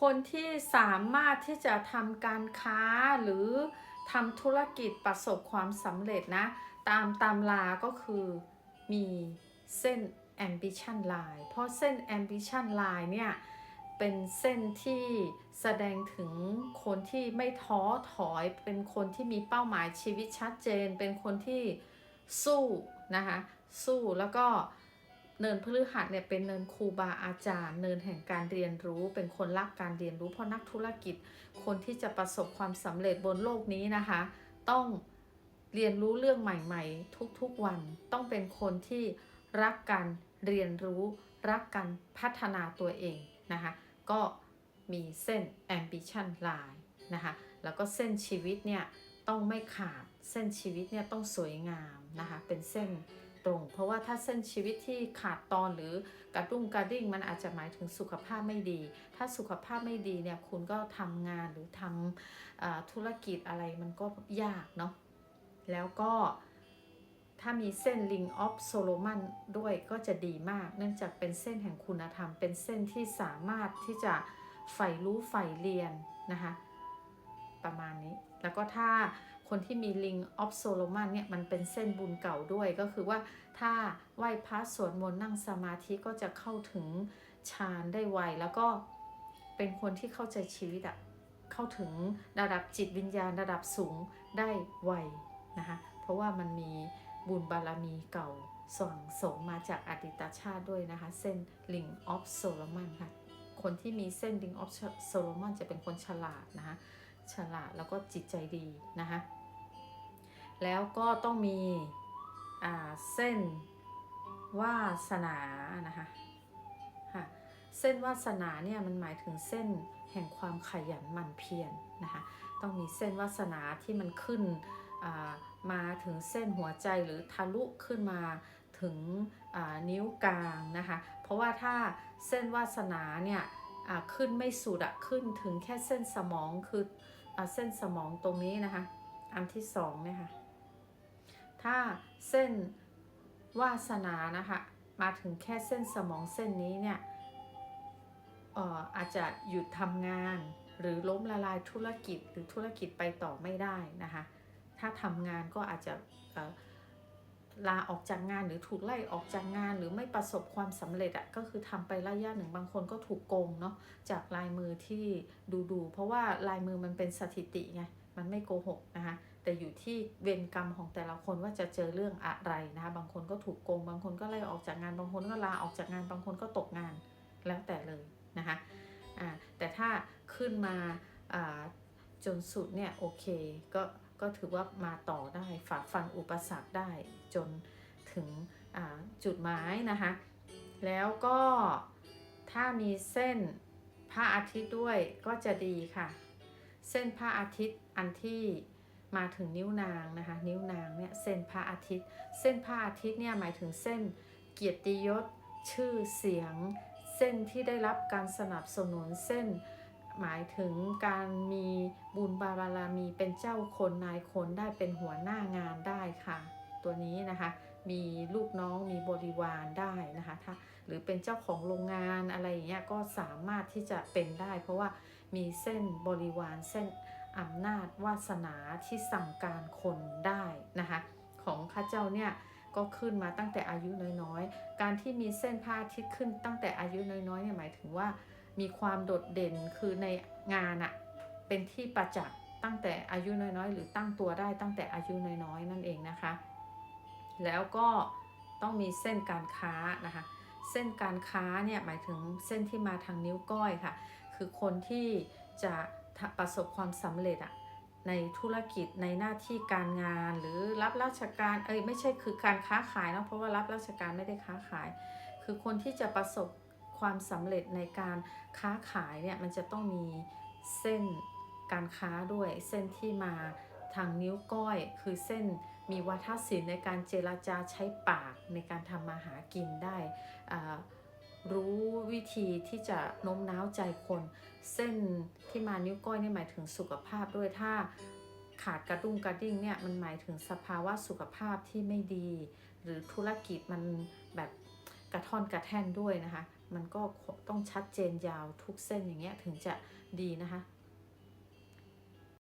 คนที่สามารถที่จะทำการค้าหรือทำธุรกิจประสบความสำเร็จนะ ตามตำราก็คือมีเส้น ambition line เพราะเส้น ambition line เนี่ย เป็นเส้นที่แสดงถึงคนที่ไม่ท้อถอย เป็นคนที่มีเป้าหมายชีวิตชัดเจน เป็นคนที่สู้นะคะ สู้แล้วก็ เนินพฤหัสเนี่ยเป็นเนินครูบาอาจารย์ เนินแห่งการเรียนรู้ เป็นคนรักการเรียนรู้เพราะนักธุรกิจ คนที่จะประสบความสำเร็จบนโลกนี้นะคะ ต้องเรียนรู้เรื่องใหม่ ๆ ทุกๆวันต้องเป็นคนที่รักการเรียนรู้ รักการพัฒนาตัวเองนะคะก็มีเส้น ambition line นะคะแล้วก็เส้นชีวิตเนี่ยต้องไม่ขาดเส้นชีวิตเนี่ยต้องสวยงามนะคะเป็นเส้น รง เพราะว่าถ้าเส้นชีวิตที่ขาดตอนหรือกระดุ้งกระดิ่งมันอาจจะหมายถึงสุขภาพไม่ดี ถ้าสุขภาพไม่ดีเนี่ยคุณก็ทำงานหรือทำอธุรกิจอะไรมันก็ยากเนาะแล้วก็ถ้ามีเส้น Ring of Solomon ด้วยก็จะดีมาก เนื่องจากเป็นเส้นแห่งคุณธรรม เป็นเส้นที่สามารถที่จะใฝ่รู้ใฝ่เรียนนะคะประมาณนี้ แล้วก็ถ้า คนที่มี Ring of Solomon เนี่ยมันเป็นเส้นบุญเก่าด้วยก็คือว่าถ้าไหว้พระสวดมนต์นั่งสมาธิก็จะเข้าถึงฌานได้ไวแล้วก็เป็นคนที่เข้าใจชีวิตอะเข้าถึงระดับจิตวิญญาณระดับสูงได้ไวนะคะเพราะว่ามันมีบุญบารมีเก่าส่งสงมาจากอดีตชาติด้วยนะคะ เส้น Ring of Solomon ค่ะคนที่มีเส้น Ring of Solomon จะเป็นคนฉลาดนะคะฉลาดแล้วก็จิตใจดีนะคะ แล้วก็ต้องมีเส้นวาสนานะคะค่ะเส้นวาสนาเนี่ยมันหมายถึงเส้นแห่งความขยันหมั่นเพียรนะคะต้องมีเส้นวาสนาที่มันขึ้นามาถึงเส้นหัวใจหรือทะลุขึ้นมาถึงนิ้วกลางนะคะเพราะว่าถ้าเส้นวาสนาเนี่ยขึ้นไม่สุดอะขึ้นถึงแค่เส้นสมองคืออเส้นสมองตรงนี้นะคะอันที่สองเนี่ยค่ะ ถ้าเส้นวาสนานะคะมาถึงแค่เส้นสมองเส้นนี้เนี่ยอออาจจะหยุดทำงานหรือล้มละลายธุรกิจหรือธุรกิจไปต่อไม่ได้นะคะถ้าทำงานก็อาจจะลาออกจากงานหรือถูกไล่ออกจากงานหรือไม่ประสบความสำเร็จอะก็คือทำไประยะหนึ่งบางคนก็ถูกโกงเนาะจากลายมือที่ดูดูๆเพราะว่าลายมือมันเป็นสถิติไงมันไม่โกหกนะคะ แต่อยู่ที่เวรกรรมของแต่ละคนว่าจะเจอเรื่องอะไรนะคะบางคนก็ถูกโกง บางคนก็ไล่ออกจากงาน บางคนก็ลาออกจากงาน บางคนก็ตกงานแล้วแต่เลยนะคะอ่าแต่ถ้าขึ้นมาอ่าจนสุดเนี่ยโอเคก็ก็ถือว่ามาต่อได้ฝ่าฟันอุปสรรคได้จนถึงจุดหมายนะคะแล้วก็ถ้ามีเส้นพระอาทิตย์ด้วยก็จะดีค่ะ เส้นพระอาทิตย์อันที่ มาถึงนิ้วนางนะคะ นิ้วนางเนี่ยเส้นพระอาทิตย์ เส้นพระอาทิตย์เนี่ยหมายถึงเส้นเกียรติยศ ชื่อเสียง เส้นที่ได้รับการสนับสนุนเส้น หมายถึงการมีบุญบารมีเป็นเจ้าคนนายคนได้เป็นหัวหน้างานได้ค่ะ ตัวนี้นะคะมีลูกน้องมีบริวารได้นะคะถ้าหรือเป็นเจ้าของโรงงานอะไรอย่างเงี้ยก็สามารถที่จะเป็นได้ เพราะว่ามีเส้นบริวารเส้น อำนาจวาสนาที่สั่งการคนได้นะคะของข้าเจ้าเนี่ยก็ขึ้นมาตั้งแต่อายุน้อยๆ การที่มีเส้นพระอาทิตย์ขึ้นตั้งแต่อายุน้อยๆเนี่ยหมายถึงว่ามีความโดดเด่นคือในงานอะเป็นที่ประจักษ์ตั้งแต่อายุน้อยๆ หรือตั้งตัวได้ตั้งแต่อายุน้อยๆ นั่นเองนะคะ แล้วก็ต้องมีเส้นการค้านะคะเส้นการค้าเนี่ยหมายถึงเส้นที่มาทางนิ้วก้อยค่ะ คือคนที่จะ ประสบความสำเร็จอะในธุรกิจในหน้าที่การงานหรือรับราชการเอ้ยไม่ใช่คือการค้าขายเนาะเพราะว่ารับราชการไม่ได้ค้าขาย คือคนที่จะประสบความสำเร็จในการค้าขายเนี่ยมันจะต้องมีเส้นการค้าด้วย เส้นที่มาทางนิ้วก้อย คือเส้นมีวัฒนศิลป์ในการเจรจาใช้ปากในการทำมาหากินได้อ่า รู้วิธีที่จะโน้มน้าวใจคน เส้นที่มานิ้วก้อยนี่หมายถึงสุขภาพด้วยถ้าขาดกระดุ้งกระดิ่งเนี่ยมันหมายถึงสภาวะสุขภาพที่ไม่ดี หรือธุรกิจมันแบบกระท่อนกระแท่นด้วยนะคะ มันก็ต้องชัดเจนยาวทุกเส้นอย่างเงี้ยถึงจะดีนะคะ